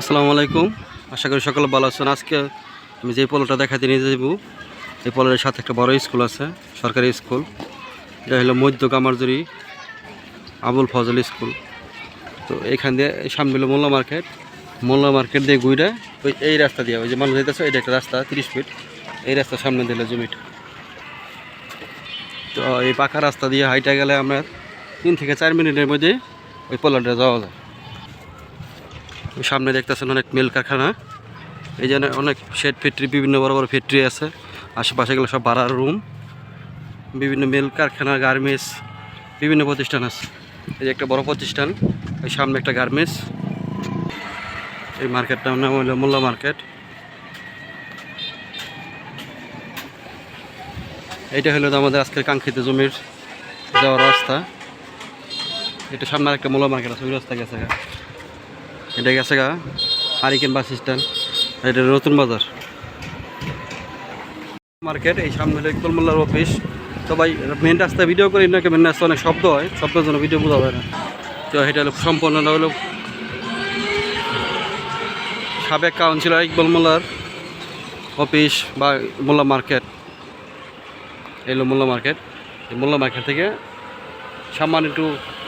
আসসালামু আলাইকুম। আশা করি সকলে ভালো আছেন। আজকে আমি যে পোলোটা দেখাতে নিয়ে যাব, এই পোলোর সাথে একটা বড় স্কুল আছে, সরকারি স্কুল। এটা হলো মধ্য কামারজুরি আবুল ফজল স্কুল। তো এইখান দিয়ে সামনে হলো মোল্লা মার্কেট। মোল্লা মার্কেট দিয়ে ঘুরে ওই এই রাস্তা দিয়ে, ওই যে মানুষ যাইতেছে এটা একটা রাস্তা, তিরিশ ফিট। এই রাস্তার সামনে দিলে জমিটা। তো এই পাকা রাস্তা দিয়ে হাইটা গেলে আমরা তিন থেকে চার মিনিটের মধ্যে ওই পোলারটা যাওয়া যায়। সামনে দেখতেছেন অনেক মিল কারখানা। এই জন্য অনেক শেড ফ্যাক্টরি বিভিন্ন বড় বড় ফ্যাক্টরি আছে। আশেপাশে গেলে সব ভাড়ার রুম বিভিন্ন মিল কারখানা গার্মেন্টস বিভিন্ন প্রতিষ্ঠান আছে। এই যে একটা বড় প্রতিষ্ঠান ওই সামনে একটা গার্মেন্টস এই মার্কেটটার নাম হলো মোল্লা মার্কেট এইটা হলো আমাদের আজকের কাঙ্ক্ষিত জমির যাওয়ার রাস্তা। এটা সামনে একটা মোল্লা মার্কেট আছে, ওই রাস্তা গেছে। এটা গেছে গা হারিকেন বাস স্ট্যান্ড। এটা নতুন বাজার। মার্কেট, এই সামনে হলো ইকবাল মোল্লার অফিস। ভাই মেন রাস্তায় ভিডিও করি না মেন রাস্তায় অনেক শব্দ হয়, শব্দের জন্য ভিডিও বোঝা যায় না। তো এটা হলো সম্পূর্ণ হলো সাবেক কাউন্সিলর ইকবাল মোল্লার অফিস বা মোল্লা মার্কেট। এলো মোল্লা মার্কেট। এই মোল্লা মার্কেট থেকে সামান্য একটু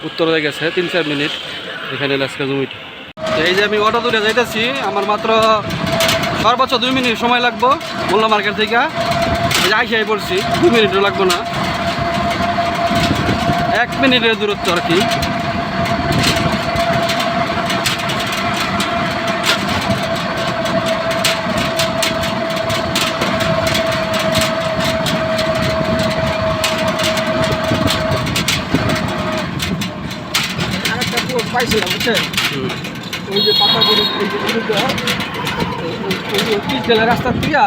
উত্তরে গেছে, তিন চার মিনিট। এখানে এলো আজকে জমিটা। তো এই যে আমি অটো তুলে যাইতেছি আমার মাত্র সর্বোচ্চ দুই মিনিট সময় লাগবো মোল্লা মার্কেট থেকে। এই যে আইসাই পড়ছি দুই মিনিটও লাগবো না। এক মিনিটের দূরত্ব আর কি। পাইছিলাম বুঝছেন? ওই যে পাতা করে ওই যে বিরুদ্ধে ওই যে পিচ রাস্তার দিয়া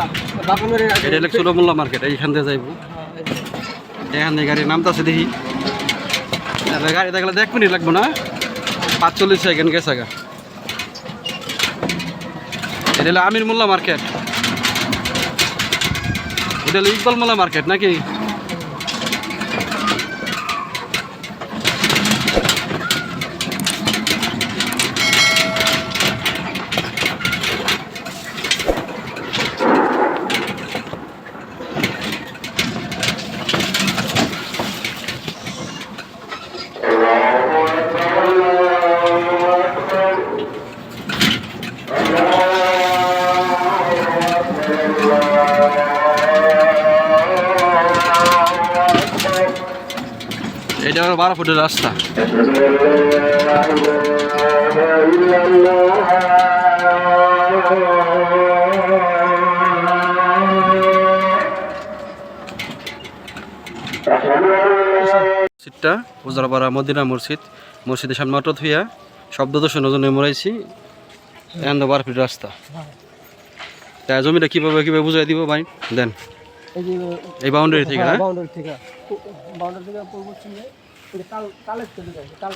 বাগানের এটা হলো ছোটো মার্কেট এইখান দিয়ে যাইবো। এখান থেকে গাড়ি নামতেছে দেখি। গাড়ি দেখলে এক মিনিট লাগবো না? পাঁচচল্লিশ সেকেন্ড গেছে গা। এটা হলো আমির মোল্লা মার্কেট। এটা হলো ইকবাল মোল্লা মার্কেট নাকি? এটা হলো বারো ফুটের রাস্তা। মসজিদটা উজরাপাড়া মদিনা মসজিদ। মসজিদের সামনে অটো থুইয়া শব্দ দূষণের জন্য মরাইছি এখান তো বারো ফিট রাস্তা। তা জমিটা কীভাবে কীভাবে বুঝাই দিব ভাই? দেন। এই বাউন্ডারি থেকে হ্যাঁ বাউন্ডারি থেকে। বাউন্ডারি থেকে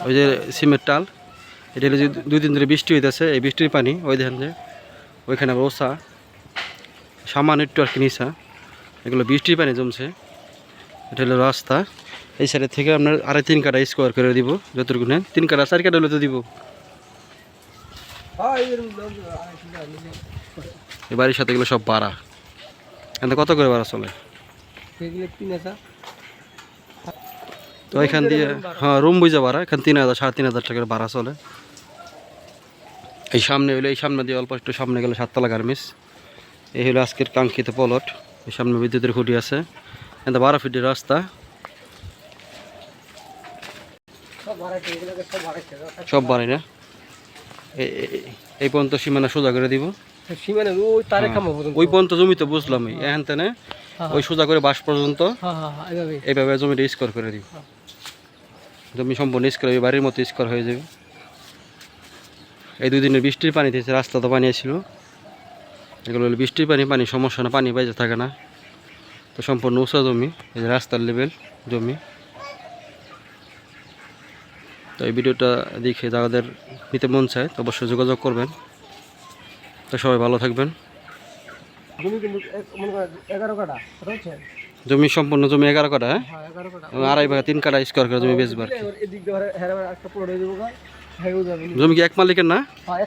ওই যে সিমেন্ট টাল এটা হলো যে দুই দিন ধরে বৃষ্টি হইতেছে এই বৃষ্টির পানি ওই দেখেন যে ওইখানে ওসা সামান্য একটু আর কি এগুলো বৃষ্টির পানি জমছে এটা হলো রাস্তা এই সাইডের থেকে আপনার আড়াই তিন কাটা স্কোয়ার করে দিব যতটুকু নেন তিন কাটা চার কাটা হলে তো দিব। এই বাড়ির সাথে এগুলো সব ভাড়া। এখানে কত করে বাড়া চলে? তো এখান দিয়ে হ্যাঁ রুম বুঝা ভাড়া এখান তিন হাজার সাড়ে তিন হাজার টাকার ভাড়া চলে। এই সামনে হইল এই সামনে দিয়ে অল্প একটু সামনে গেলে সাততলা গার্মেন্টস। এই হলো আজকের কাঙ্ক্ষিত পলট এই সামনে বিদ্যুতের খুঁটি আছে। এটা বারো ফিটের রাস্তা। সব বাড়ি না? এই- পর্যন্ত সীমানা সোজা করে দিব। সীমানে ওই তারে খামো পর্যন্ত। ওই পর্যন্ত জমি তো বুঝলাম এখান থেকে হ্যাঁ, ওই সোজা করে বাস পর্যন্ত। হ্যাঁ হ্যাঁ হ্যাঁ এইভাবে এইভাবে জমিটা স্কোর করে দিব। জমি সম্পূর্ণ স্কোর হবে বাড়ির মতো স্কোর হয়ে যাবে। এই দুই দিনের বৃষ্টির পানি দিয়েছে রাস্তা তো পানি ছিল, এগুলো হলো বৃষ্টির পানি পানি সমস্যা না, পানি বাইজে থাকে না। তো সম্পূর্ণ উঁচা জমি, এই যে রাস্তার লেভেল জমি। তো এই ভিডিওটা দেখে যাদের নিতে মন চায়, তো অবশ্যই যোগাযোগ করবেন। তো সবাই ভালো থাকবেন। এগারো কাটা জমি সম্পূর্ণ জমি এগারো কাটা হ্যাঁ? হ্যাঁ আড়াই ভাগে তিন কাটা স্কোয়ার করে জমি বেচবার। হয়ে যাবে জমি কি এক মালিকের না? হ্যাঁ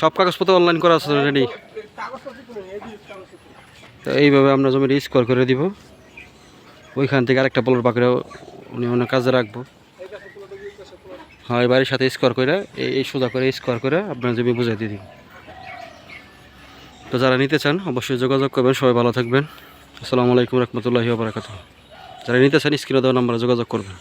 সব কাগজপত্র অনলাইন করা আছে রেডি। তো এইভাবে আমরা জমিটা স্কোয়ার করে দিব। ওইখান থেকে আরেকটা পলর পাখিরা উনি অনেক কাজে রাখব। দেখি, এই। হয় বাড়ির সাথে স্কোয়ার করে এই এই সোজা করে স্কোয়ার করে আপনার জমি বুঝাই দিয়ে দিন তো যারা নিতে চান অবশ্যই যোগাযোগ করবেন। সবাই ভালো থাকবেন। আসসালামু আলাইকুম রহমতুল্লাহি বারাকাতুহ। যারা নিতে চান স্ক্রিনে দেওয়া নাম্বারে যোগাযোগ করবেন।